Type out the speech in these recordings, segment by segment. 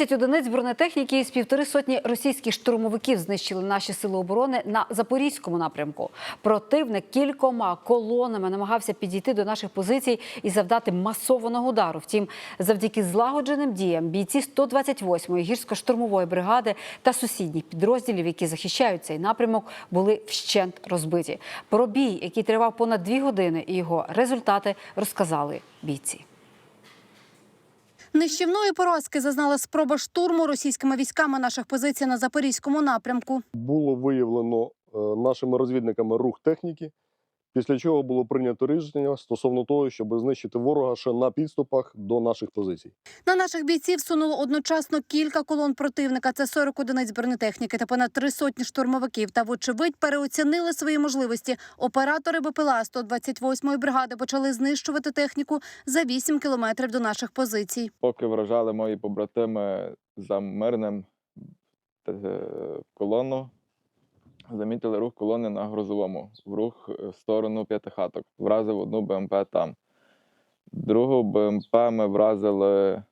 30 одиниць бронетехніки з півтори сотні російських штурмовиків знищили наші сили оборони на запорізькому напрямку. Противник кількома колонами намагався підійти до наших позицій і завдати масованого удару. Втім, завдяки злагодженим діям бійці 128-ї гірсько-штурмової бригади та сусідніх підрозділів, які захищають цей напрямок, були вщент розбиті. Про бій, який тривав понад дві години, і його результати розказали бійці. Нищівної поразки зазнала спроба штурму російськими військами наших позицій на запорізькому напрямку. було виявлено е, нашими розвідниками рух техніки, після чого було прийнято рішення стосовно того, щоб знищити ворога ще на підступах до наших позицій. На наших бійців сунуло одночасно кілька колон противника. Це 40 одиниць бронетехніки та понад три сотні штурмовиків. Та, вочевидь, переоцінили свої можливості. Оператори БПЛА 128-ї бригади почали знищувати техніку за 8 кілометрів до наших позицій. поки вражали мої побратими за мирним е, колону, замітили рух колони на Грозовому, в рух е, в сторону п'ятихаток. Вразив одну БМП там. Другу БМП ми вразили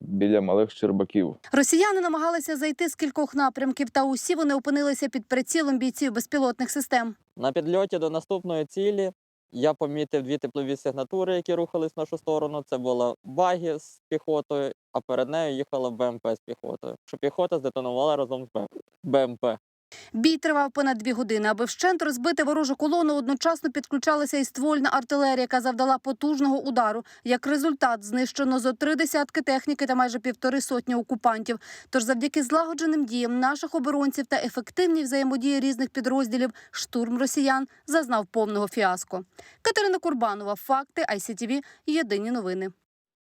біля малих Щербаків. Росіяни намагалися зайти з кількох напрямків, та усі вони опинилися під прицілом бійців безпілотних систем. На підльоті до наступної цілі я помітив дві теплові сигнатури, які рухались в нашу сторону. Це була багі з піхотою, а перед нею їхала БМП з піхотою. Що піхота здетонувала разом з БМП. Бій тривав понад дві години. Аби вщент розбити ворожу колону, одночасно підключалася і ствольна артилерія, яка завдала потужного удару. Як результат, знищено зо три десятки техніки та майже півтори сотні окупантів. Тож, завдяки злагодженим діям наших оборонців та ефективній взаємодії різних підрозділів, штурм росіян зазнав повного фіаско. Катерина Курбанова, факти ICTV, Єдині новини.